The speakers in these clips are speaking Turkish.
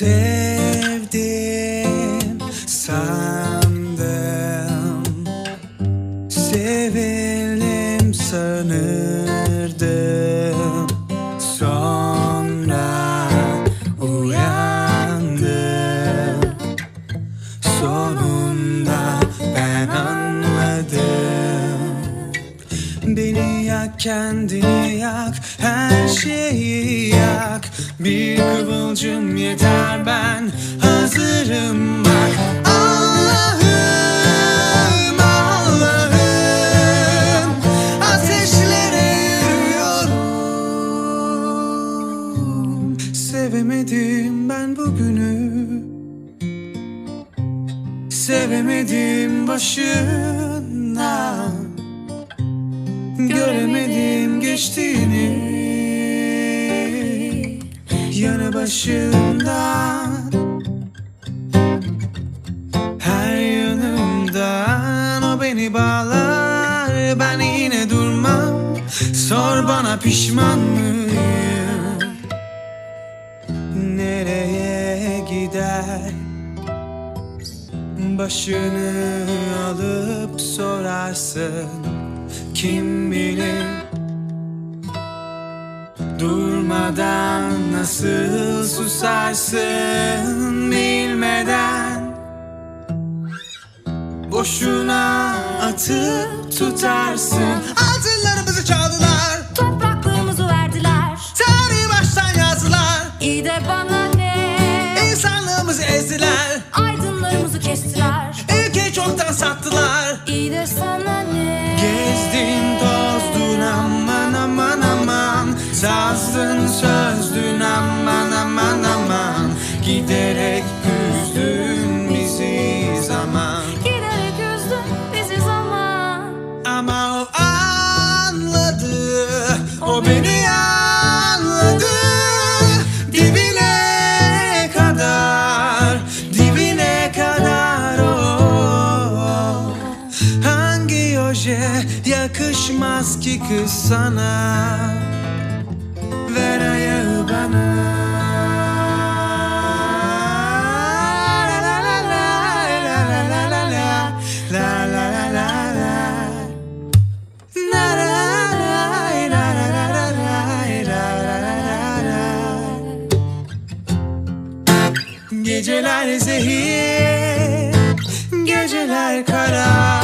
Sevdim sandım. Sevelim sanırdım. Sonra uyandım. Sonunda ben anladım. Beni yak kendini yak Her şeyi yak. Bir kıvılcım yeter ben Hazırım bak. Allah'ım Allah'ım Ateşlere yürüyorum. Sevemedim ben bugünü. Sevemedim başından. Göremedim geçtiğini Yanı başımdan Her yanımdan o beni bağlar. Ben yine durmam. Sor bana pişman mıyım? Nereye gider? Başını alıp sorarsın. Kim bilir? Durmadan nasıl susarsın bilmeden? Boşuna atıp tutarsın. Altınlarımızı çaldılar Sazdın sözdün aman aman aman. Giderek üzdün bizi zaman. Giderek üzdün bizi zaman. Ama o anladı O beni anladı. Dibine kadar Dibine kadar o. Hangi oje yakışmaz ki kız sana Geceler zehir, geceler kara.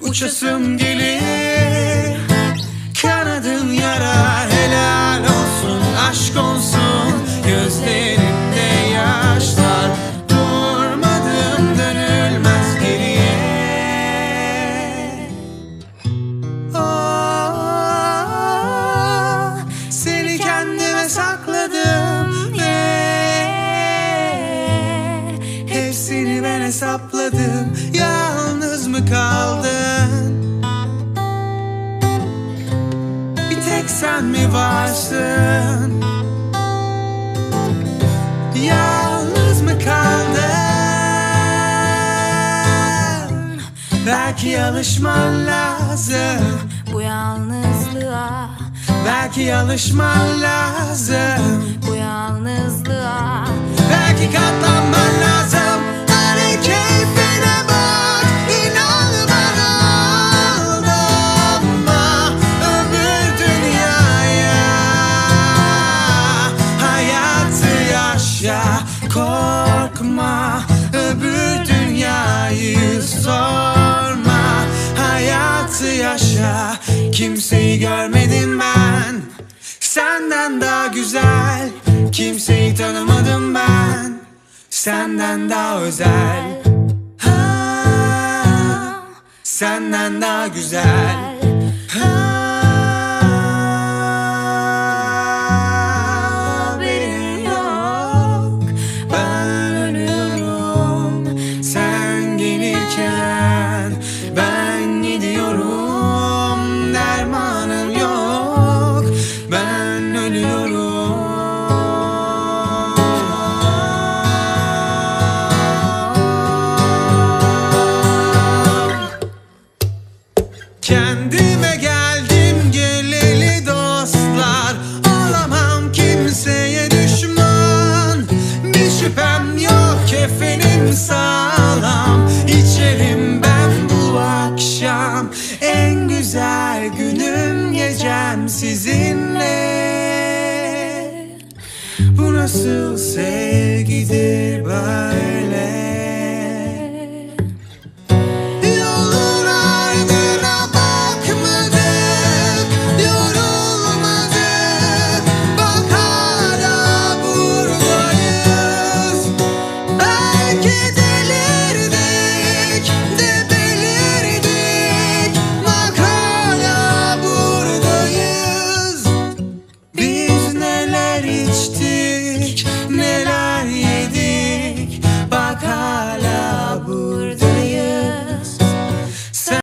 Uçasım gelir, hesapladım. Yalnız mı kaldın? Bir tek sen mi varsın? Yalnız mı kaldın? Belki alışman lazım. Bu yalnızlığa. Belki alışman lazım. Bu yalnızlığa. Belki katlanman lazım yaşa Korkma Öbür dünyayı sorma. Hayatı yaşa Kimseyi görmedim ben. Senden daha güzel Kimseyi tanımadım ben. Senden daha özel. Ha, Senden daha güzel. Ha, En güzel günüm gecem sizinle. Bu nasıl sevgidir böyle